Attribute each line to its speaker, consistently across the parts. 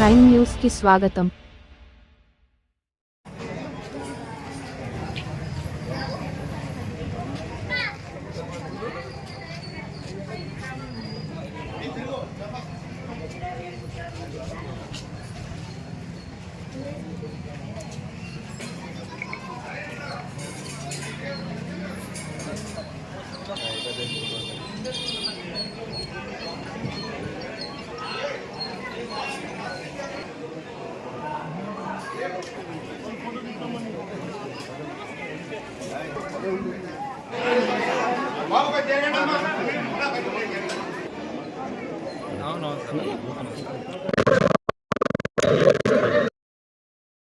Speaker 1: Nine news కి స్వాగతం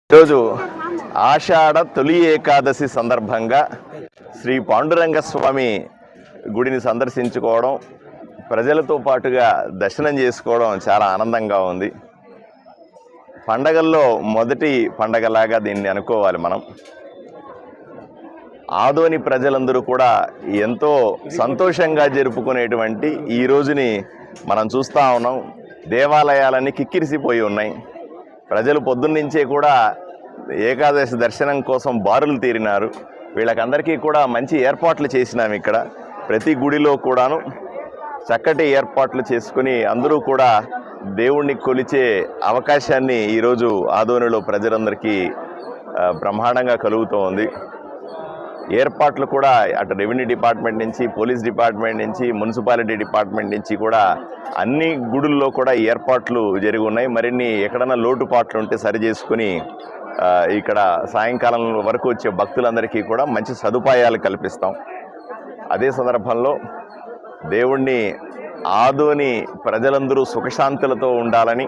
Speaker 2: ఈరోజు ఆషాఢ తొలి ఏకాదశి సందర్భంగా శ్రీ పాండురంగ స్వామి గుడిని సందర్శించుకోవడం ప్రజలతో పాటుగా దర్శనం చేసుకోవడం చాలా ఆనందంగా ఉంది. పండగల్లో మొదటి పండగలాగా దీన్ని అనుకోవాలి మనం. ఆదోని ప్రజలందరూ కూడా ఎంతో సంతోషంగా జరుపుకునేటువంటి ఈ రోజుని మనం చూస్తూ ఉన్నాం. దేవాలయాలన్నీ కిక్కిరిసిపోయి ఉన్నాయి. ప్రజలు పొద్దున్నుంచే కూడా ఏకాదశి దర్శనం కోసం బారులు తీరినారు. వీళ్ళకందరికీ కూడా మంచి ఏర్పాట్లు చేసినాం ఇక్కడ. ప్రతి గుడిలో కూడాను చక్కటి ఏర్పాట్లు చేసుకుని అందరూ కూడా దేవుణ్ణి కొలిచే అవకాశాన్ని ఈరోజు ఆదోనిలో ప్రజలందరికీ బ్రహ్మాండంగా కలుగుతూ ఉంది ఏర్పాట్లు కూడా అటు రెవెన్యూ డిపార్ట్మెంట్ నుంచి పోలీస్ డిపార్ట్మెంట్ నుంచి మున్సిపాలిటీ డిపార్ట్మెంట్ నుంచి కూడా అన్ని గుడుల్లో కూడా ఏర్పాట్లు జరిగి ఉన్నాయి. మరిన్ని ఎక్కడన్నా లోటుపాట్లు ఉంటే సరి చేసుకుని ఇక్కడ సాయంకాలం వరకు వచ్చే భక్తులందరికీ కూడా మంచి సదుపాయాలు కల్పిస్తాం. అదే సందర్భంలో దేవుణ్ణి ఆదోని ప్రజలందరూ సుఖశాంతులతో ఉండాలని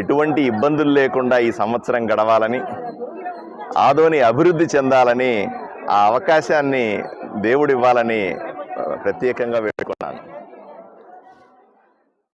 Speaker 2: ఎటువంటి ఇబ్బందులు లేకుండా ఈ సంవత్సరం గడవాలని ఆదోని అభివృద్ధి చెందాలని ఆ అవకాశాన్ని దేవుడు ఇవ్వాలని ప్రత్యేకంగా